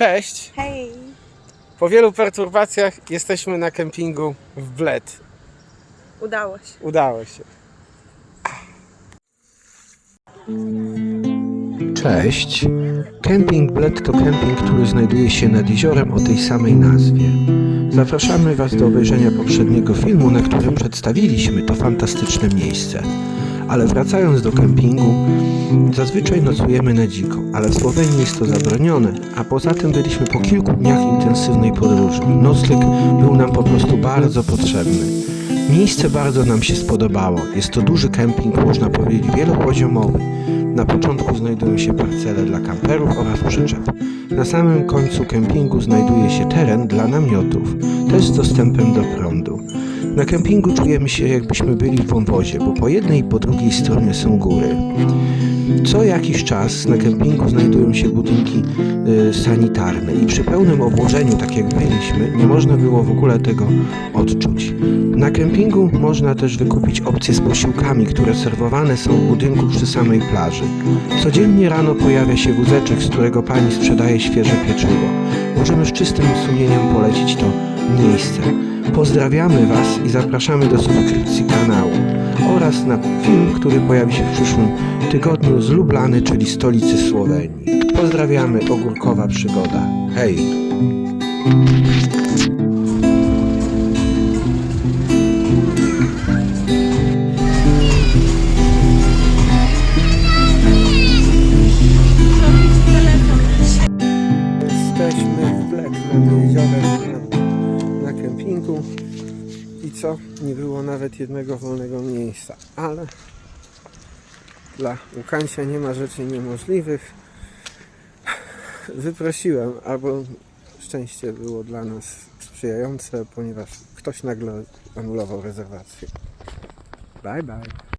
Cześć! Hej! Po wielu perturbacjach jesteśmy na kempingu w Bled. Udało się. Udało się. Cześć. Kemping Bled to kemping, który znajduje się nad jeziorem o tej samej nazwie. Zapraszamy Was do obejrzenia poprzedniego filmu, na którym przedstawiliśmy to fantastyczne miejsce. Ale wracając do kempingu, zazwyczaj nocujemy na dziko, ale w Słowenii jest to zabronione, a poza tym byliśmy po kilku dniach intensywnej podróży. Nocleg był nam po prostu bardzo potrzebny. Miejsce bardzo nam się spodobało. Jest to duży kemping, można powiedzieć wielopoziomowy. Na początku znajdują się parcele dla kamperów oraz przyczep. Na samym końcu kempingu znajduje się teren dla namiotów, też z dostępem do prądu. Na kempingu czujemy się jakbyśmy byli w wąwozie, bo po jednej i po drugiej stronie są góry. Co jakiś czas na kempingu znajdują się budynki y, sanitarne i przy pełnym obłożeniu, tak jak byliśmy, nie można było w ogóle tego odczuć. Na kempingu można też wykupić opcje z posiłkami, które serwowane są w budynku przy samej plaży. Codziennie rano pojawia się wózeczek, z którego pani sprzedaje świeże pieczywo. Możemy z czystym sumieniem polecić to miejsce. Pozdrawiamy Was i zapraszamy do subskrypcji kanału oraz na film, który pojawi się w przyszłym tygodniu z Lublany, czyli stolicy Słowenii. Pozdrawiamy, Ogórkowa Przygoda. Hej! Jesteśmy w nad jeziorem I co? Nie było nawet jednego wolnego miejsca. Ale dla Łukańcia nie ma rzeczy niemożliwych. Wyprosiłem, albo szczęście było dla nas sprzyjające, ponieważ ktoś nagle anulował rezerwację. Bye bye.